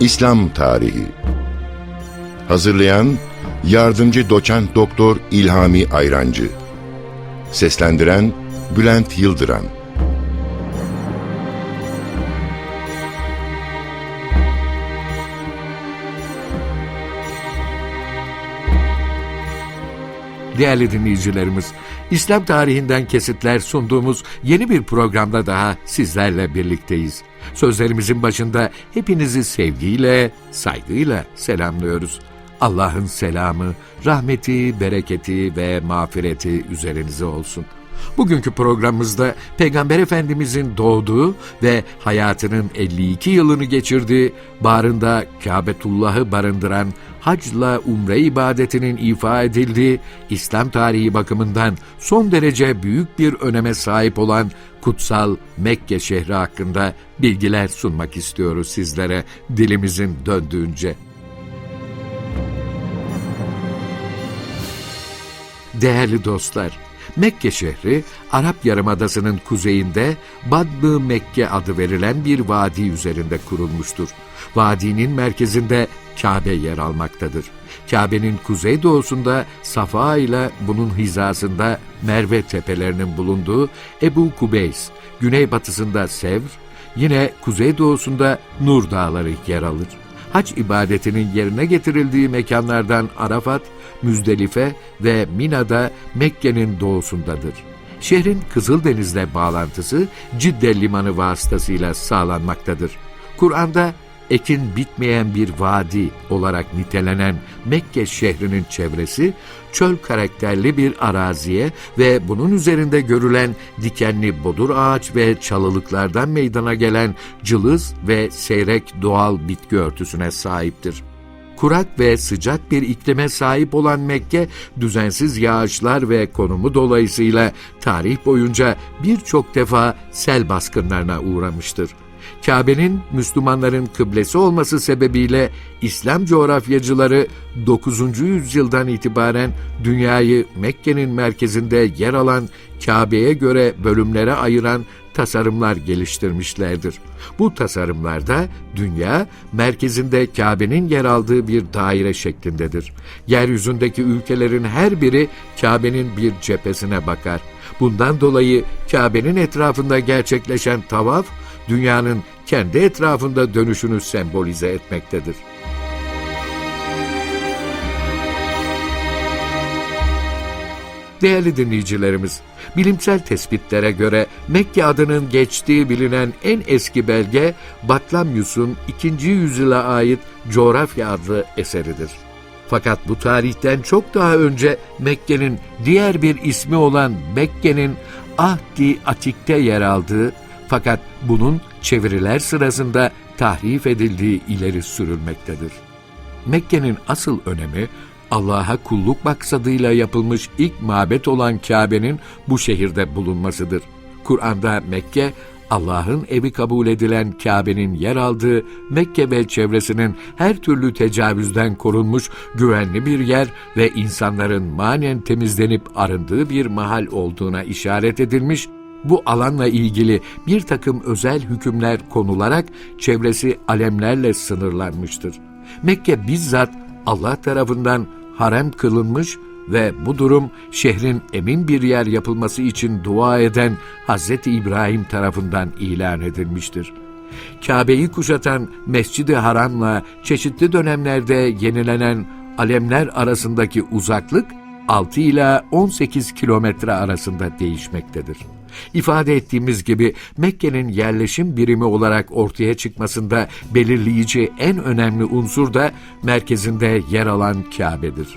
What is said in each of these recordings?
İslam Tarihi. Hazırlayan Yardımcı Doçent Doktor İlhami Ayrancı. Seslendiren Bülent Yıldıran. Değerli dinleyicilerimiz, İslam tarihinden kesitler sunduğumuz yeni bir programda daha sizlerle birlikteyiz. Sözlerimizin başında hepinizi sevgiyle, saygıyla selamlıyoruz. Allah'ın selamı, rahmeti, bereketi ve mağfireti üzerinize olsun. Bugünkü programımızda Peygamber Efendimizin doğduğu ve hayatının 52 yılını geçirdiği, bağrında Kabetullah'ı barındıran hacla umre ibadetinin ifa edildiği, İslam tarihi bakımından son derece büyük bir öneme sahip olan kutsal Mekke şehri hakkında bilgiler sunmak istiyoruz sizlere dilimizin döndüğünce. Değerli dostlar, Mekke şehri Arap Yarımadası'nın kuzeyinde Badbı Mekke adı verilen bir vadi üzerinde kurulmuştur. Vadinin merkezinde Kabe yer almaktadır. Kabe'nin kuzeydoğusunda Safa ile bunun hizasında Merve tepelerinin bulunduğu Ebu Kubeys, güneybatısında Sevr, yine kuzeydoğusunda Nur Dağları yer alır hac ibadetinin yerine getirildiği mekanlardan Arafat, Müzdelife ve Mina'da Mekke'nin doğusundadır. Şehrin Kızıldeniz'le bağlantısı Cidde limanı vasıtasıyla sağlanmaktadır. Kur'an'da ekin bitmeyen bir vadi olarak nitelenen Mekke şehrinin çevresi çöl karakterli bir araziye ve bunun üzerinde görülen dikenli bodur ağaç ve çalılıklardan meydana gelen cılız ve seyrek doğal bitki örtüsüne sahiptir. Kurak ve sıcak bir iklime sahip olan Mekke, düzensiz yağışlar ve konumu dolayısıyla tarih boyunca birçok defa sel baskınlarına uğramıştır. Kabe'nin Müslümanların kıblesi olması sebebiyle İslam coğrafyacıları 9. yüzyıldan itibaren dünyayı Mekke'nin merkezinde yer alan Kabe'ye göre bölümlere ayıran tasarımlar geliştirmişlerdir. Bu tasarımlarda dünya merkezinde Kabe'nin yer aldığı bir daire şeklindedir. Yeryüzündeki ülkelerin her biri Kabe'nin bir cephesine bakar. Bundan dolayı Kabe'nin etrafında gerçekleşen tavaf dünyanın kendi etrafında dönüşünü sembolize etmektedir. Değerli dinleyicilerimiz, bilimsel tespitlere göre Mekke adının geçtiği bilinen en eski belge Batlamyus'un 2. yüzyıla ait Coğrafya adlı eseridir. Fakat bu tarihten çok daha önce Mekke'nin diğer bir ismi olan Mekke'nin Ahdi Atik'te yer aldığı fakat bunun çeviriler sırasında tahrif edildiği ileri sürülmektedir. Mekke'nin asıl önemi Allah'a kulluk maksadıyla yapılmış ilk mabet olan Kabe'nin bu şehirde bulunmasıdır. Kur'an'da Mekke, Allah'ın evi kabul edilen Kabe'nin yer aldığı Mekke ve çevresinin her türlü tecavüzden korunmuş güvenli bir yer ve insanların manen temizlenip arındığı bir mahal olduğuna işaret edilmiş bu alanla ilgili bir takım özel hükümler konularak çevresi alemlerle sınırlanmıştır. Mekke bizzat Allah tarafından harem kılınmış ve bu durum şehrin emin bir yer yapılması için dua eden Hz. İbrahim tarafından ilan edilmiştir. Kabe'yi kuşatan Mescid-i Haram'la çeşitli dönemlerde yenilenen alemler arasındaki uzaklık 6 ila 18 kilometre arasında değişmektedir. İfade ettiğimiz gibi Mekke'nin yerleşim birimi olarak ortaya çıkmasında belirleyici en önemli unsur da merkezinde yer alan Kabe'dir.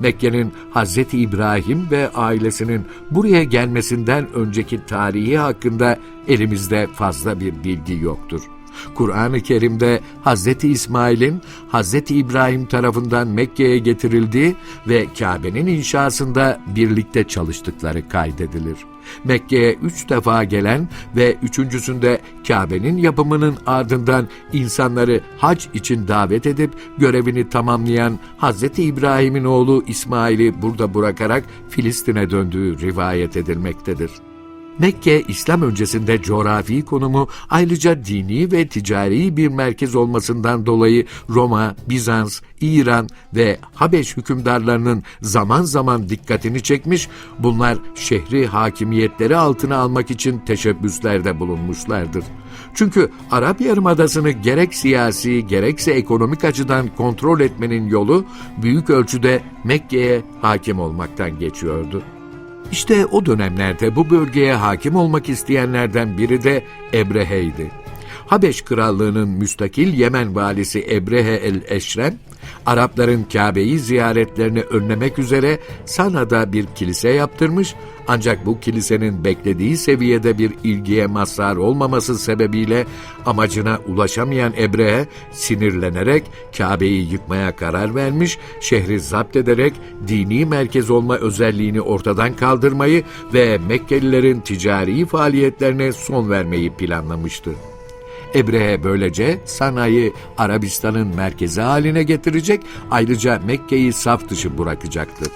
Mekke'nin Hz. İbrahim ve ailesinin buraya gelmesinden önceki tarihi hakkında elimizde fazla bir bilgi yoktur. Kur'an-ı Kerim'de Hz. İsmail'in Hz. İbrahim tarafından Mekke'ye getirildiği ve Kabe'nin inşasında birlikte çalıştıkları kaydedilir. Mekke'ye üç defa gelen ve üçüncüsünde Kabe'nin yapımının ardından insanları hac için davet edip görevini tamamlayan Hz. İbrahim'in oğlu İsmail'i burada bırakarak Filistin'e döndüğü rivayet edilmektedir. Mekke, İslam öncesinde coğrafi konumu ayrıca dini ve ticari bir merkez olmasından dolayı Roma, Bizans, İran ve Habeş hükümdarlarının zaman zaman dikkatini çekmiş, bunlar şehri hakimiyetleri altına almak için teşebbüslerde bulunmuşlardır. Çünkü Arap Yarımadası'nı gerek siyasi gerekse ekonomik açıdan kontrol etmenin yolu büyük ölçüde Mekke'ye hakim olmaktan geçiyordu. İşte o dönemlerde bu bölgeye hakim olmak isteyenlerden biri de Ebrehe'ydi. Habeş Krallığı'nın müstakil Yemen valisi Ebrehe el-Eşrem, Arapların Kabe'yi ziyaretlerini önlemek üzere Sana'da bir kilise yaptırmış ancak bu kilisenin beklediği seviyede bir ilgiye mazhar olmaması sebebiyle amacına ulaşamayan Ebrehe sinirlenerek Kabe'yi yıkmaya karar vermiş, şehri zapt ederek dini merkez olma özelliğini ortadan kaldırmayı ve Mekkelilerin ticari faaliyetlerine son vermeyi planlamıştı. Ebrehe böylece Sana'yı Arabistan'ın merkezi haline getirecek, ayrıca Mekke'yi saf dışı bırakacaktı.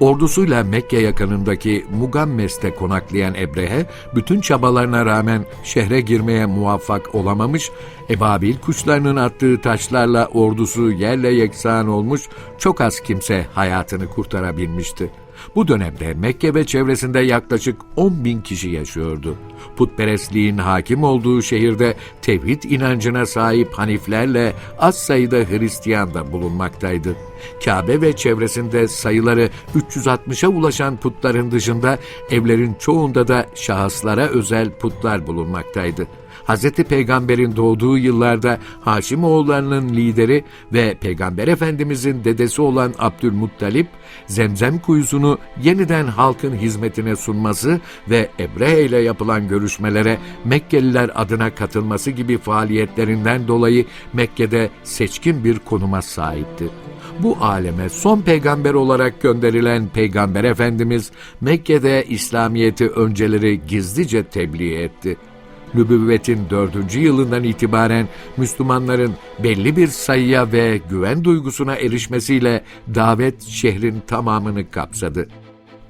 Ordusuyla Mekke yakınındaki Mugammes'te konaklayan Ebrehe, bütün çabalarına rağmen şehre girmeye muvaffak olamamış, ebabil kuşlarının attığı taşlarla ordusu yerle yeksan olmuş, çok az kimse hayatını kurtarabilmişti. Bu dönemde Mekke ve çevresinde yaklaşık 10 bin kişi yaşıyordu. Putperestliğin hakim olduğu şehirde tevhid inancına sahip Haniflerle az sayıda Hristiyan da bulunmaktaydı. Kabe ve çevresinde sayıları 360'a ulaşan putların dışında evlerin çoğunda da şahıslara özel putlar bulunmaktaydı. Hz. Peygamber'in doğduğu yıllarda Haşimoğullarının lideri ve Peygamber Efendimizin dedesi olan Abdülmuttalip, Zemzem kuyusunu yeniden halkın hizmetine sunması ve Ebrehe ile yapılan görüşmelere Mekkeliler adına katılması gibi faaliyetlerinden dolayı Mekke'de seçkin bir konuma sahipti. Bu aleme son peygamber olarak gönderilen Peygamber Efendimiz Mekke'de İslamiyet'i önceleri gizlice tebliğ etti nübüvvetin dördüncü yılından itibaren Müslümanların belli bir sayıya ve güven duygusuna erişmesiyle davet şehrin tamamını kapsadı.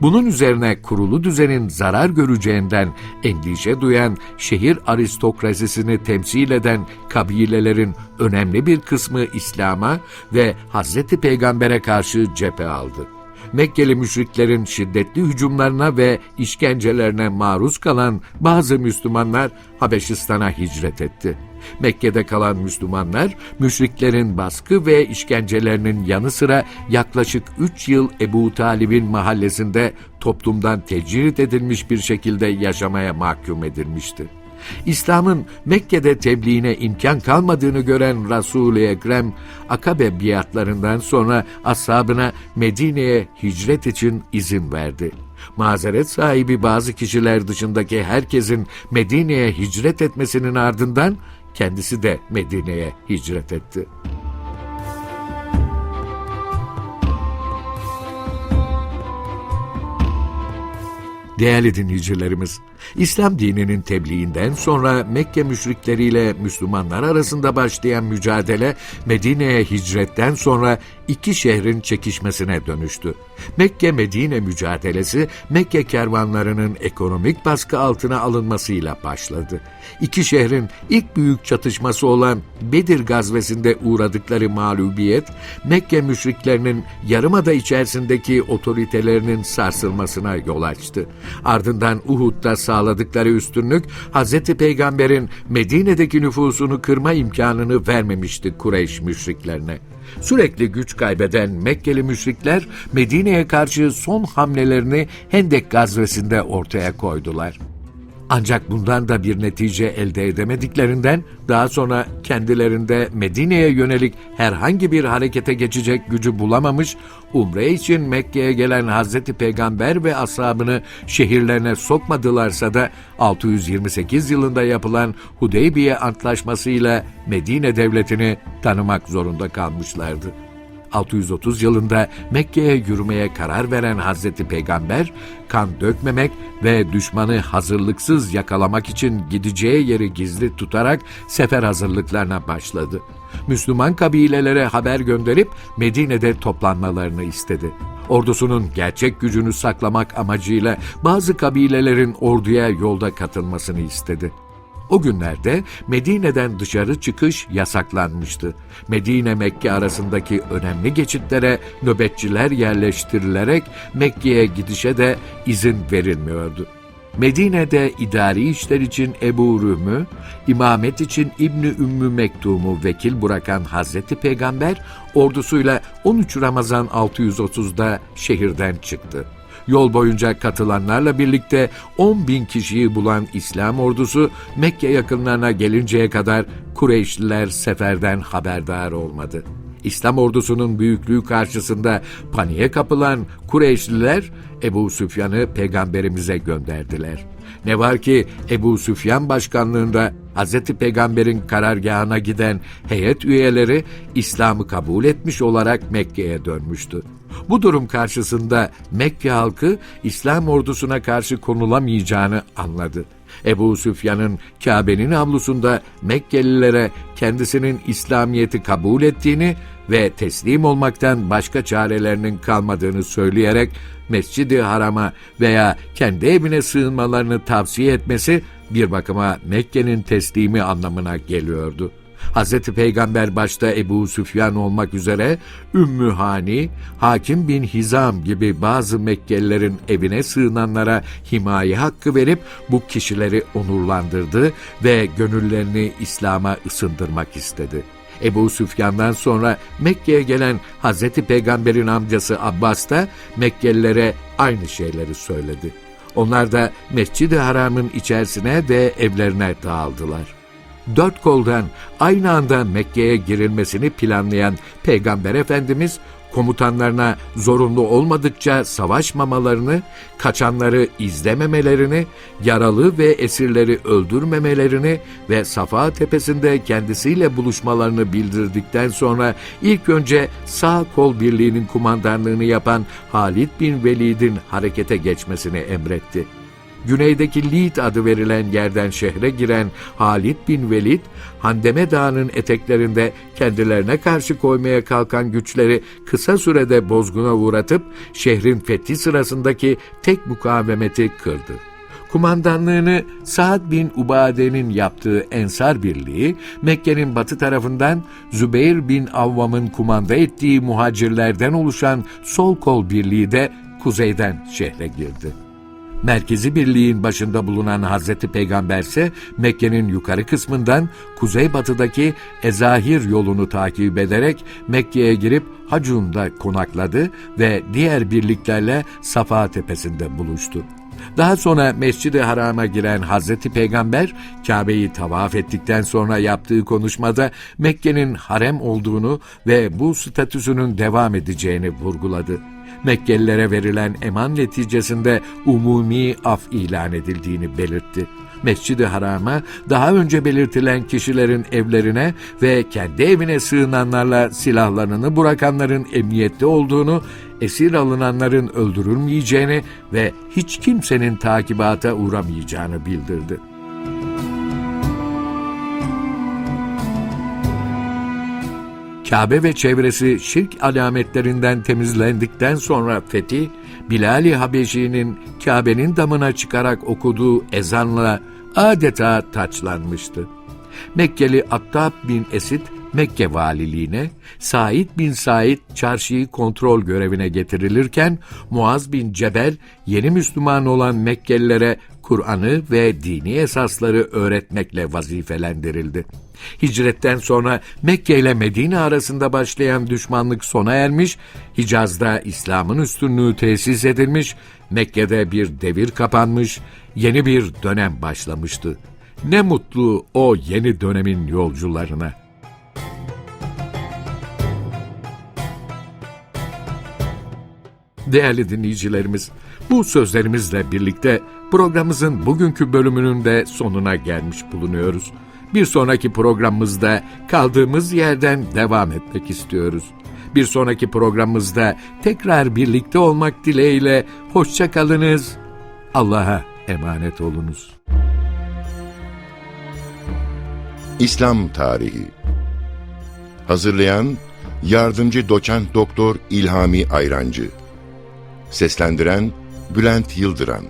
Bunun üzerine kurulu düzenin zarar göreceğinden endişe duyan şehir aristokrasisini temsil eden kabilelerin önemli bir kısmı İslam'a ve Hazreti Peygamber'e karşı cephe aldı. Mekkeli müşriklerin şiddetli hücumlarına ve işkencelerine maruz kalan bazı Müslümanlar Habeşistan'a hicret etti. Mekke'de kalan Müslümanlar, müşriklerin baskı ve işkencelerinin yanı sıra yaklaşık 3 yıl Ebu Talib'in mahallesinde toplumdan tecrit edilmiş bir şekilde yaşamaya mahkum edilmişti. İslam'ın Mekke'de tebliğine imkan kalmadığını gören Resul-i Ekrem, Akabe biatlarından sonra ashabına Medine'ye hicret için izin verdi. Mazeret sahibi bazı kişiler dışındaki herkesin Medine'ye hicret etmesinin ardından kendisi de Medine'ye hicret etti. Değerli dinleyicilerimiz, İslam dininin tebliğinden sonra Mekke müşrikleriyle Müslümanlar arasında başlayan mücadele Medine'ye hicretten sonra iki şehrin çekişmesine dönüştü. Mekke-Medine mücadelesi Mekke kervanlarının ekonomik baskı altına alınmasıyla başladı. İki şehrin ilk büyük çatışması olan Bedir gazvesinde uğradıkları mağlubiyet, Mekke müşriklerinin yarımada içerisindeki otoritelerinin sarsılmasına yol açtı. Ardından Uhud'da sağladıkları üstünlük, Hz. Peygamber'in Medine'deki nüfusunu kırma imkanını vermemişti Kureyş müşriklerine. Sürekli güç kaybeden Mekkeli müşrikler Medine'ye karşı son hamlelerini Hendek gazvesinde ortaya koydular. Ancak bundan da bir netice elde edemediklerinden daha sonra kendilerinde Medine'ye yönelik herhangi bir harekete geçecek gücü bulamamış, umre için Mekke'ye gelen Hazreti Peygamber ve ashabını şehirlerine sokmadılarsa da 628 yılında yapılan Hudeybiye Antlaşması'yla Medine devletini tanımak zorunda kalmışlardı. 630 yılında Mekke'ye yürümeye karar veren Hazreti Peygamber, kan dökmemek ve düşmanı hazırlıksız yakalamak için gideceği yeri gizli tutarak sefer hazırlıklarına başladı. Müslüman kabilelere haber gönderip Medine'de toplanmalarını istedi. Ordusunun gerçek gücünü saklamak amacıyla bazı kabilelerin orduya yolda katılmasını istedi. O günlerde Medine'den dışarı çıkış yasaklanmıştı. Medine-Mekke arasındaki önemli geçitlere nöbetçiler yerleştirilerek Mekke'ye gidişe de izin verilmiyordu. Medine'de idari işler için Ebu Rühmü, imamet için İbni Ümmü Mektum'u vekil bırakan Hazreti Peygamber ordusuyla 13 Ramazan 630'da şehirden çıktı. Yol boyunca katılanlarla birlikte 10 bin kişiyi bulan İslam ordusu Mekke yakınlarına gelinceye kadar Kureyşliler seferden haberdar olmadı. İslam ordusunun büyüklüğü karşısında paniğe kapılan Kureyşliler Ebu Süfyan'ı peygamberimize gönderdiler. Ne var ki Ebu Süfyan başkanlığında Hz. Peygamber'in karargahına giden heyet üyeleri İslam'ı kabul etmiş olarak Mekke'ye dönmüştü. Bu durum karşısında Mekke halkı İslam ordusuna karşı konulamayacağını anladı. Ebu Süfyan'ın Kabe'nin avlusunda Mekkelilere kendisinin İslamiyet'i kabul ettiğini ve teslim olmaktan başka çarelerinin kalmadığını söyleyerek Mescid-i Haram'a veya kendi evine sığınmalarını tavsiye etmesi bir bakıma Mekke'nin teslimi anlamına geliyordu. Hz. Peygamber başta Ebu Süfyan olmak üzere Ümmü Hani, Hakim bin Hizam gibi bazı Mekkelilerin evine sığınanlara himaye hakkı verip bu kişileri onurlandırdı ve gönüllerini İslam'a ısındırmak istedi. Ebu Süfyan'dan sonra Mekke'ye gelen Hz. Peygamber'in amcası Abbas da Mekkelilere aynı şeyleri söyledi. Onlar da Mescid-i Haram'ın içerisine ve evlerine dağıldılar. Dört koldan aynı anda Mekke'ye girilmesini planlayan Peygamber Efendimiz komutanlarına zorunlu olmadıkça savaşmamalarını, kaçanları izlememelerini, yaralı ve esirleri öldürmemelerini ve Safa Tepesi'nde kendisiyle buluşmalarını bildirdikten sonra ilk önce sağ kol birliğinin kumandanlığını yapan Halid bin Velid'in harekete geçmesini emretti. Güneydeki Lid adı verilen yerden şehre giren Halid bin Velid, Handeme Dağı'nın eteklerinde kendilerine karşı koymaya kalkan güçleri kısa sürede bozguna uğratıp şehrin fethi sırasındaki tek mukavemeti kırdı. Kumandanlığını Saad bin Ubade'nin yaptığı Ensar Birliği, Mekke'nin batı tarafından Zübeyir bin Avvam'ın kumanda ettiği muhacirlerden oluşan Sol Kol Birliği de kuzeyden şehre girdi. Merkezi birliğin başında bulunan Hazreti Peygamber ise Mekke'nin yukarı kısmından kuzeybatıdaki Ezahir yolunu takip ederek Mekke'ye girip Hacun'da konakladı ve diğer birliklerle Safa tepesinde buluştu. Daha sonra Mescid-i Haram'a giren Hazreti Peygamber Kabe'yi tavaf ettikten sonra yaptığı konuşmada Mekke'nin harem olduğunu ve bu statüsünün devam edeceğini vurguladı. Mekkelilere verilen eman neticesinde umumi af ilan edildiğini belirtti. Mescid-i Haram'a daha önce belirtilen kişilerin evlerine ve kendi evine sığınanlarla silahlarını bırakanların emniyette olduğunu, esir alınanların öldürülmeyeceğini ve hiç kimsenin takibata uğramayacağını bildirdi. Kabe ve çevresi şirk alametlerinden temizlendikten sonra Fethi, Bilal-i Habeşi'nin Kabe'nin damına çıkarak okuduğu ezanla adeta taçlanmıştı. Mekkeli Attab bin Esid Mekke valiliğine, Said bin Said çarşıyı kontrol görevine getirilirken Muaz bin Cebel yeni Müslüman olan Mekkelilere Kur'an'ı ve dini esasları öğretmekle vazifelendirildi. Hicretten sonra Mekke ile Medine arasında başlayan düşmanlık sona ermiş, Hicaz'da İslam'ın üstünlüğü tesis edilmiş, Mekke'de bir devir kapanmış, yeni bir dönem başlamıştı. Ne mutlu o yeni dönemin yolcularına. Değerli dinleyicilerimiz, bu sözlerimizle birlikte programımızın bugünkü bölümünün de sonuna gelmiş bulunuyoruz. Bir sonraki programımızda kaldığımız yerden devam etmek istiyoruz. Bir sonraki programımızda tekrar birlikte olmak dileğiyle hoşça kalınız. Allah'a emanet olunuz. İslam Tarihi Hazırlayan Yardımcı Doçent Doktor İlhami Ayrancı Seslendiren Bülent Yıldıran